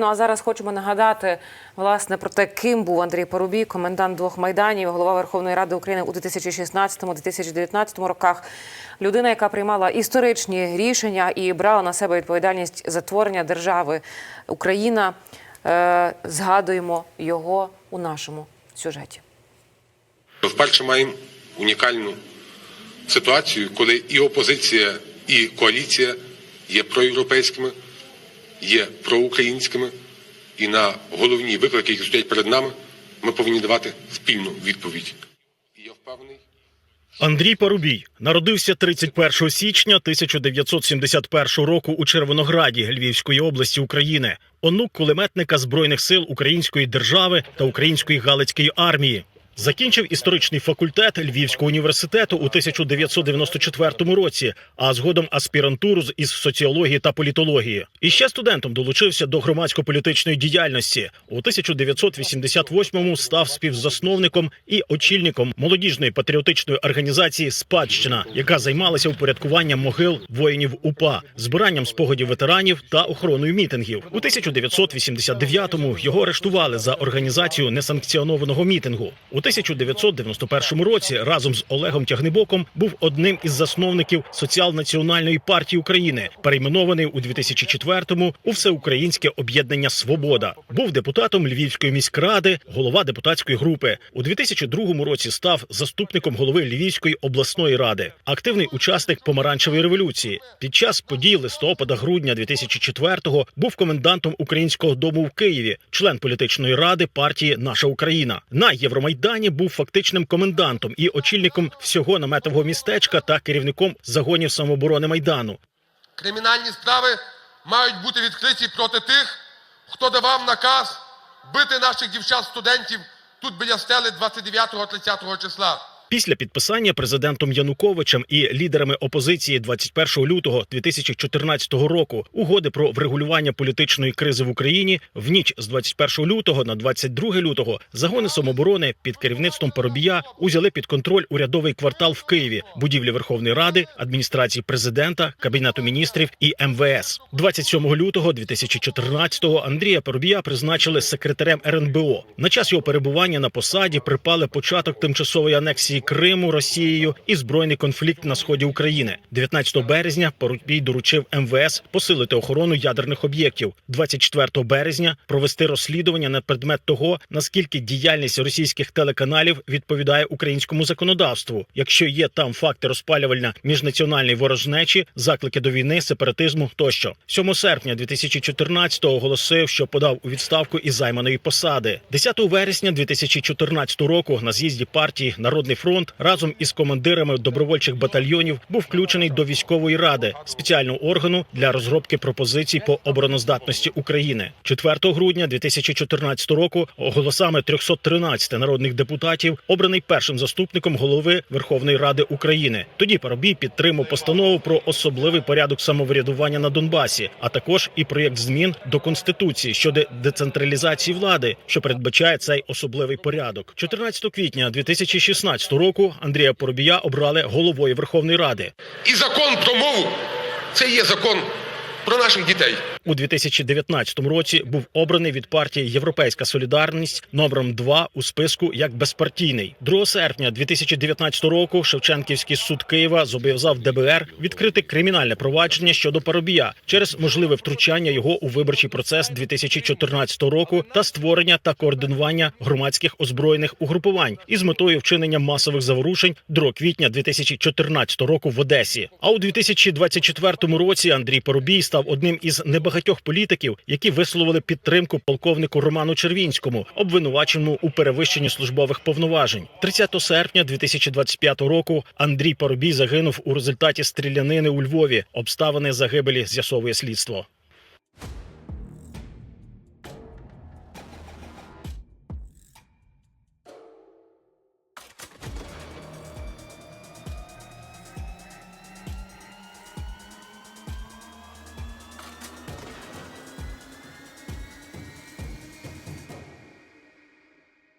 Ну а зараз хочемо нагадати власне про те, ким був Андрій Парубій, комендант двох майданів, голова Верховної Ради України у 2016-2019 роках. Людина, яка приймала історичні рішення і брала на себе відповідальність за творення держави Україна. Е, згадуємо його у нашому сюжеті. Вперше маємо унікальну ситуацію, коли і опозиція, і коаліція є проєвропейськими, є проукраїнськими, і на головні виклики, які стоять перед нами, ми повинні давати спільну відповідь. І я впевнений. Андрій Парубій народився 31 січня 1971 року у Червонограді Львівської області України. Онук кулеметника збройних сил Української держави та Української Галицької армії. Закінчив історичний факультет Львівського університету у 1994 році, а згодом аспірантуру із соціології та політології. І ще студентом долучився до громадсько-політичної діяльності. У 1988-му став співзасновником і очільником молодіжної патріотичної організації Спадщина, яка займалася упорядкуванням могил воїнів УПА, збиранням спогадів ветеранів та охороною мітингів. У 1989-му його арештували за організацію несанкціонованого мітингу. У 1991 році разом з Олегом Тягнебоком був одним із засновників Соціал-національної партії України, перейменований у 2004-му у Всеукраїнське об'єднання Свобода. Був депутатом Львівської міськради, голова депутатської групи. У 2002 році став заступником голови Львівської обласної ради, активний учасник помаранчевої революції. Під час подій листопада-грудня 2004-го був комендантом українського дому в Києві, член політичної ради партії Наша Україна. На Євромайдані був фактичним комендантом і очільником всього наметового містечка та керівником загонів самооборони майдану. Кримінальні справи мають бути відкриті проти тих, хто давав наказ бити наших дівчат-студентів тут біля стели 29-30 числа. Після підписання президентом Януковичем і лідерами опозиції 21 лютого 2014 року угоди про врегулювання політичної кризи в Україні в ніч з 21 лютого на 22 лютого загони самооборони під керівництвом Парубія узяли під контроль урядовий квартал в Києві, будівлі Верховної Ради, адміністрації президента, кабінету міністрів і МВС. 27 лютого 2014-го Андрія Парубія призначили секретарем РНБО. На час його перебування на посаді припали початок тимчасової анексії Криму Росією і збройний конфлікт на сході України. 19 березня Парубій доручив МВС посилити охорону ядерних об'єктів. 24 березня провести розслідування на предмет того, наскільки діяльність російських телеканалів відповідає українському законодавству, якщо є там факти розпалювальна міжнаціональної ворожнечі, заклики до війни, сепаратизму тощо. 7 серпня 2014-го оголосив, що подав у відставку із займаної посади. 10 вересня 2014 року на з'їзді партії Народний фронт разом із командирами добровольчих батальйонів був включений до військової ради спеціального органу для розробки пропозицій по обороноздатності України. 4 грудня 2014 року голосами 313 народних депутатів обраний першим заступником голови Верховної Ради України. Тоді Парубій підтримав постанову про особливий порядок самоврядування на Донбасі, а також і проєкт змін до конституції щодо децентралізації влади, що передбачає цей особливий порядок. 14 квітня 2016 року Андрія Поробія обрали головою Верховної Ради. І закон про мову це є закон про наших дітей. У 2019 році був обраний від партії Європейська Солідарність номером 2 у списку як безпартійний. 2 серпня 2019 року Шевченківський суд Києва зобов'язав ДБР відкрити кримінальне провадження щодо Парубія через можливе втручання його у виборчий процес 2014 року та створення та координування громадських озброєних угрупувань із метою вчинення масових заворушень 2 квітня 2014 року в Одесі. А у 2024 році Андрій Парубій став одним із небагатьох політиків, які висловили підтримку полковнику Роману Червінському, обвинуваченому у перевищенні службових повноважень. 30 серпня 2025 року Андрій Парубій загинув у результаті стрілянини у Львові. Обставини загибелі з'ясовує слідство.